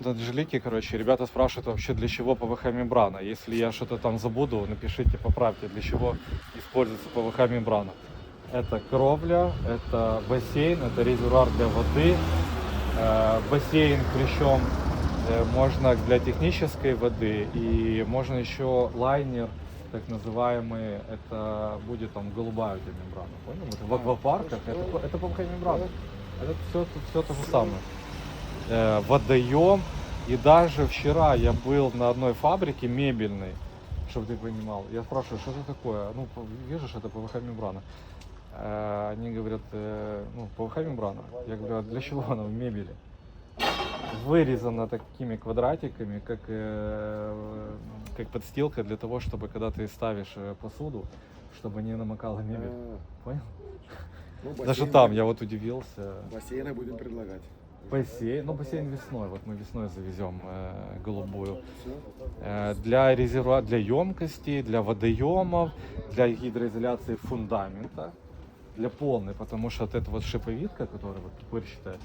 На Анжелике, короче, ребята спрашивают вообще, для чего ПВХ-мембрана. Если я что-то там забуду, напишите, поправьте, для чего используется ПВХ-мембрана. Это кровля, это бассейн, это резервуар для воды. Э, бассейн причем э, можно для технической воды и можно еще лайнер, так называемый, это будет там голубая у тебя мембрана, понял? Вот в аквапарках это, это ПВХ-мембрана. Это все, все то же самое. Э, водоем. И даже вчера я был на одной фабрике мебельной, чтобы ты понимал. Я спрашиваю, что это такое? Ну, что это ПВХ-мембрана. Э, Они говорят, э, ну, ПВХ-мембрана. Я говорю, а для чего она в мебели? Вырезана такими квадратиками, как, э, как подстилка для того, чтобы когда ты ставишь посуду, чтобы не намокала мебель. А, Понял? ну, Даже бассейн- там я вот удивился. Бассейны будем предлагать. Бассейн, ну бассейн весной, вот мы весной завезем э, голубую. Э, для резервуара, для емкостей, для водоемов, для гидроизоляции фундамента, для полной, потому что вот эта вот шиповидка, которая вот пырчатая,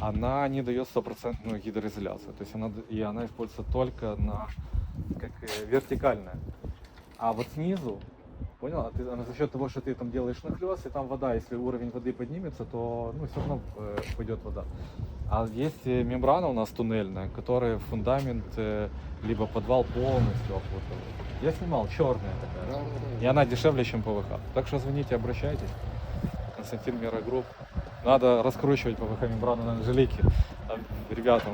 она не дает стопроцентную гидроизоляцию. То есть она, и она используется только на как э, вертикальная. А вот снизу, понял, а ты, она за счет того, что ты там делаешь нахлест, и там вода, если уровень воды поднимется, то ну, все равно э, пойдет вода. А есть э, мембрана у нас туннельная, которая фундамент э, либо подвал полностью окутывает. Я снимал, черная такая. И она дешевле, чем ПВХ. Так что звоните, обращайтесь. Константин Мирогрупп. Надо раскручивать ПВХ мембрану на Анжелике. А, Ребятам.